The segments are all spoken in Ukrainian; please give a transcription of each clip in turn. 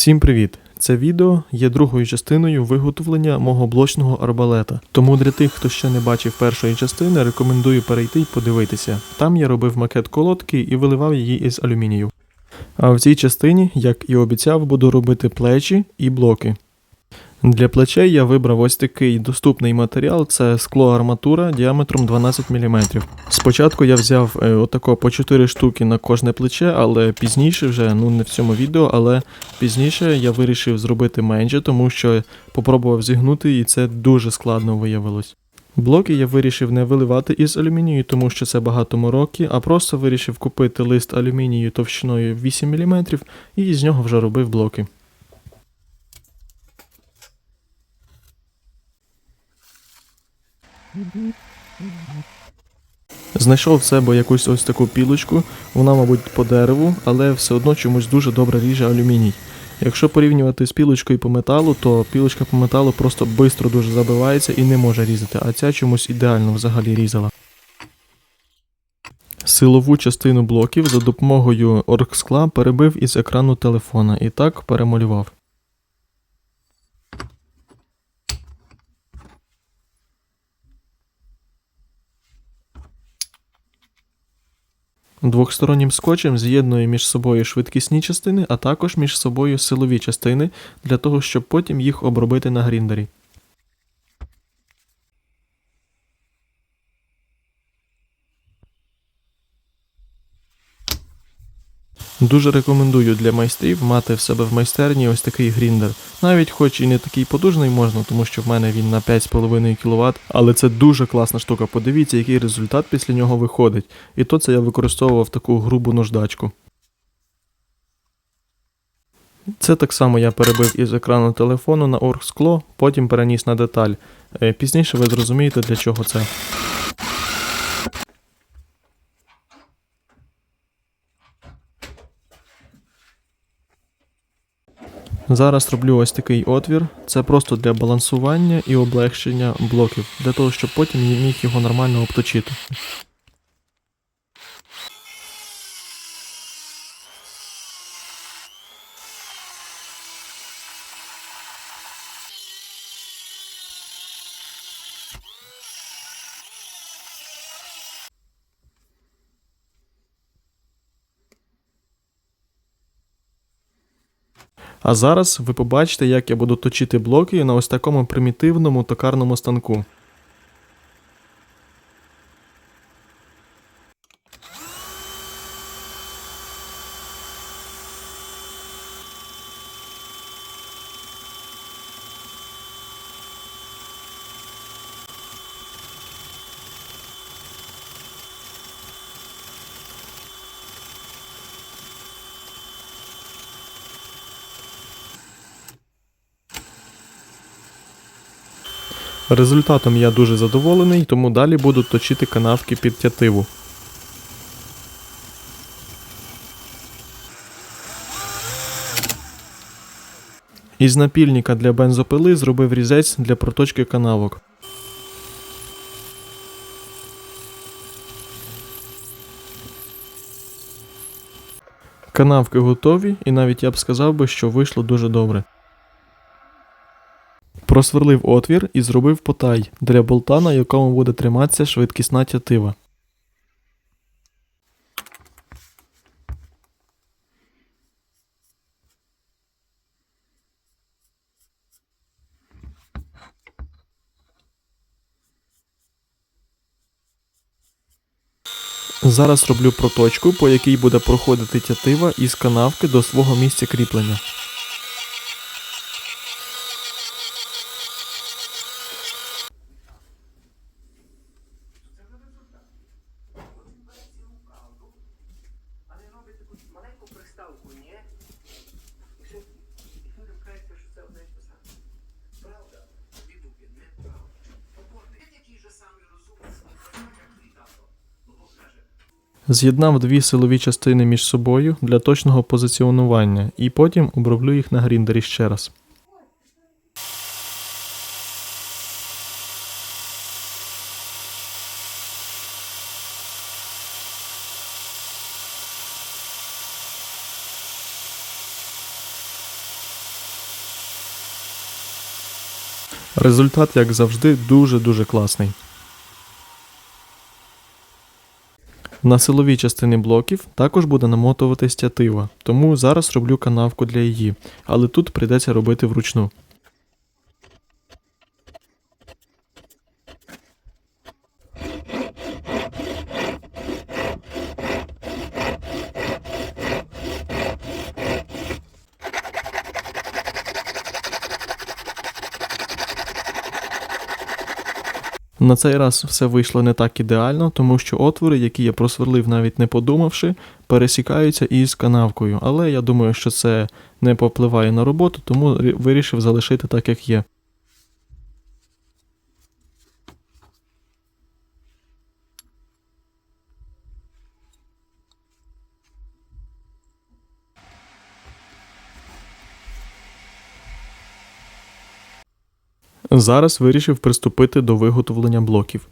Всім привіт! Це відео є другою частиною виготовлення мого блочного арбалета. Тому для тих, хто ще не бачив першої частини, рекомендую перейти і подивитися. Там я робив макет колодки і виливав її із алюмінію. А в цій частині, як і обіцяв, буду робити плечі і блоки. Для плечей я вибрав ось такий доступний матеріал це скло арматура діаметром 12 мм. Спочатку я взяв е, отако по 4 штуки на кожне плече, але пізніше вже, ну не в цьому відео, але пізніше я вирішив зробити менше, тому що попробував зігнути і це дуже складно виявилось. Блоки я вирішив не виливати із алюмінію, тому що це багато мороки, а просто вирішив купити лист алюмінію товщиною 8 мм і з нього вже робив блоки. Знайшов в себе якусь ось таку пілочку, вона, мабуть, по дереву, але все одно чомусь дуже добре ріже алюміній. Якщо порівнювати з пілочкою по металу, то пілочка по металу просто швидко дуже забивається і не може різати, а ця чомусь ідеально взагалі різала. Силову частину блоків за допомогою оргскла перебив із екрану телефона і так перемалював. Двохстороннім скотчем з'єднує між собою швидкісні частини, а також між собою силові частини для того, щоб потім їх обробити на гріндері. Дуже рекомендую для майстрів мати в себе в майстерні ось такий гріндер. Навіть хоч і не такий потужний можна, тому що в мене він на 5,5 кВт, але це дуже класна штука. Подивіться, який результат після нього виходить. І то це я використовував таку грубу наждачку. Це так само я перебив із екрану телефону на оргскло, потім переніс на деталь. Е, Пізніше ви зрозумієте, для чого це. Зараз роблю ось такий отвір. Це просто для балансування і облегшення блоків, для того, щоб потім я міг його нормально обточити. А зараз ви побачите, як я буду точити блоки на ось такому примітивному токарному станку. Результатом я дуже задоволений, тому далі буду точити канавки під тятиву. Із напільника для бензопили зробив різець для проточки канавок. Канавки готові, і навіть я б сказав би, що вийшло дуже добре. Просверлив отвір і зробив потай для болта, на якому буде триматися швидкісна тятива. Зараз роблю проточку, по якій буде проходити тятива із канавки до свого місця кріплення. З'єднав дві силові частини між собою для точного позиціонування і потім оброблю їх на гріндері ще раз. Результат, як завжди, дуже-дуже класний. На силовій частині блоків також буде намотуватись тятива, тому зараз роблю канавку для її, але тут прийдеться робити вручну. На цей раз все вийшло не так ідеально, тому що отвори, які я просверлив навіть не подумавши, пересікаються із канавкою, але я думаю, що це не попливає на роботу, тому вирішив залишити так, як є. Зараз вирішив приступити до виготовлення блоків.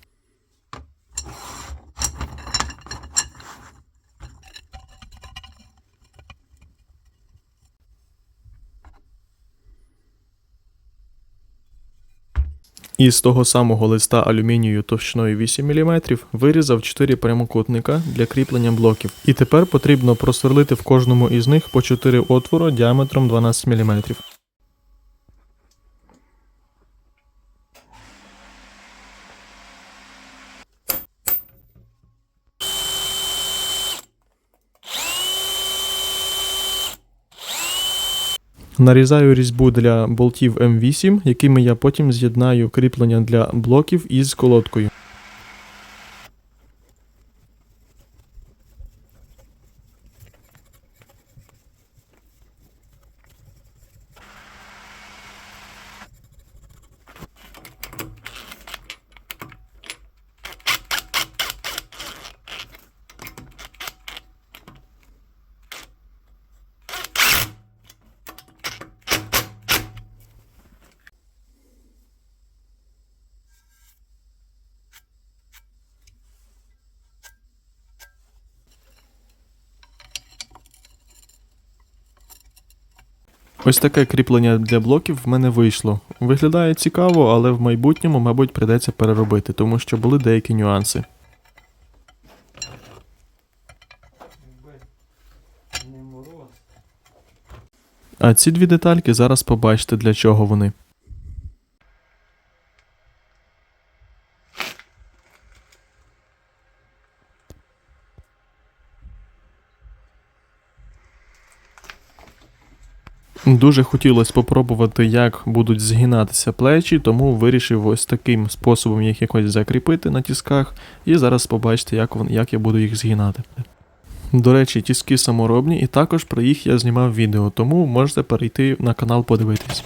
Із того самого листа алюмінію товщиною 8 мм вирізав 4 прямокутника для кріплення блоків. І тепер потрібно просверлити в кожному із них по 4 отвора діаметром 12 мм. Нарізаю різьбу для болтів М8, якими я потім з'єднаю кріплення для блоків із колодкою. Ось таке кріплення для блоків в мене вийшло. Виглядає цікаво, але в майбутньому, мабуть, придеться переробити, тому що були деякі нюанси. А ці дві детальки зараз побачите, для чого вони. Дуже хотілося спробувати, як будуть згинатися плечі, тому вирішив ось таким способом їх якось закріпити на тісках, і зараз побачите, як, як я буду їх згинати. До речі, тіски саморобні, і також про їх я знімав відео, тому можете перейти на канал подивитись.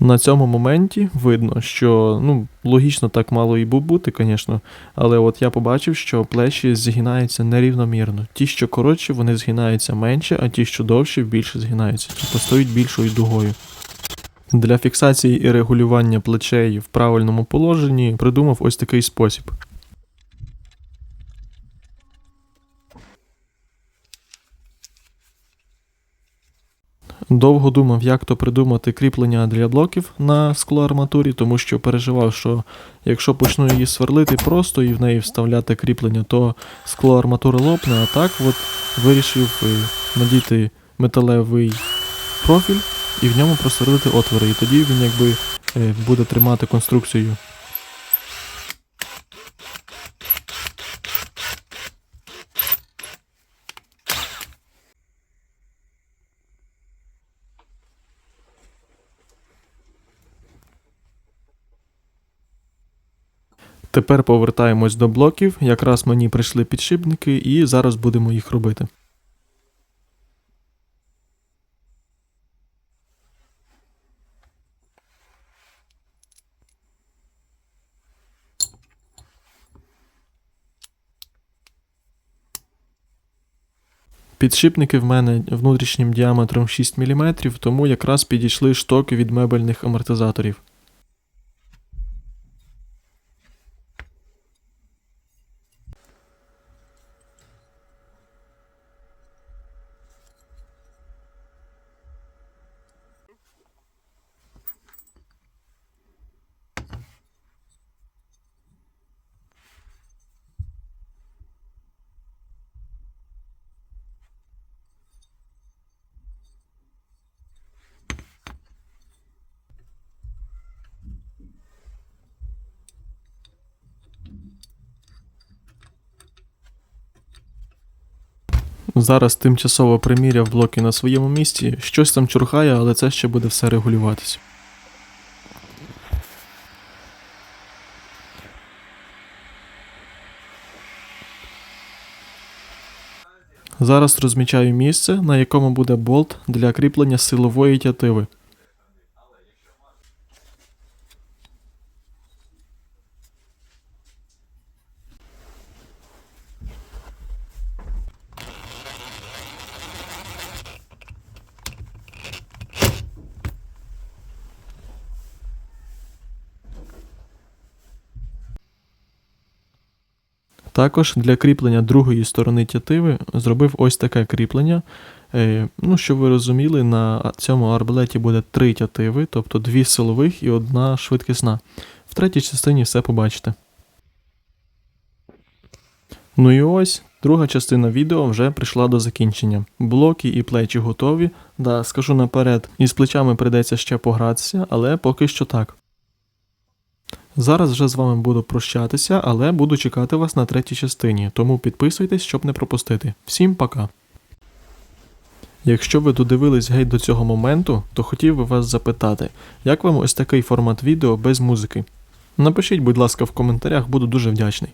На цьому моменті видно, що ну, логічно так мало і бути, звісно, але от я побачив, що плечі згинаються нерівномірно. Ті, що коротші, вони згинаються менше, а ті, що довші, більше згинаються, тобто стають більшою дугою. Для фіксації і регулювання плечей в правильному положенні придумав ось такий спосіб. Довго думав, як то придумати кріплення для блоків на склоарматурі, тому що переживав, що якщо почну її сверлити просто і в неї вставляти кріплення, то склоарматура лопне, а так от вирішив е, надіти металевий профіль і в ньому просверлити отвори. І тоді він якби е, буде тримати конструкцію. Тепер повертаємось до блоків. Якраз мені прийшли підшипники, і зараз будемо їх робити. Підшипники в мене внутрішнім діаметром 6 мм, тому якраз підійшли штоки від мебельних амортизаторів. Зараз тимчасово приміряв блоки на своєму місці, щось там чурхає, але це ще буде все регулюватись. Зараз розмічаю місце, на якому буде болт для кріплення силової тятиви. Також для кріплення другої сторони тятиви зробив ось таке кріплення. Е, ну, щоб ви розуміли, на цьому арбалеті буде три тятиви, тобто дві силових і одна швидкісна. В третій частині все побачите. Ну і ось, друга частина відео вже прийшла до закінчення. Блоки і плечі готові. Да, скажу наперед, із плечами прийдеться ще погратися, але поки що так. Зараз вже з вами буду прощатися, але буду чекати вас на третій частині, тому підписуйтесь, щоб не пропустити. Всім пока! Якщо ви додивились геть до цього моменту, то хотів би вас запитати, як вам ось такий формат відео без музики? Напишіть, будь ласка, в коментарях, буду дуже вдячний.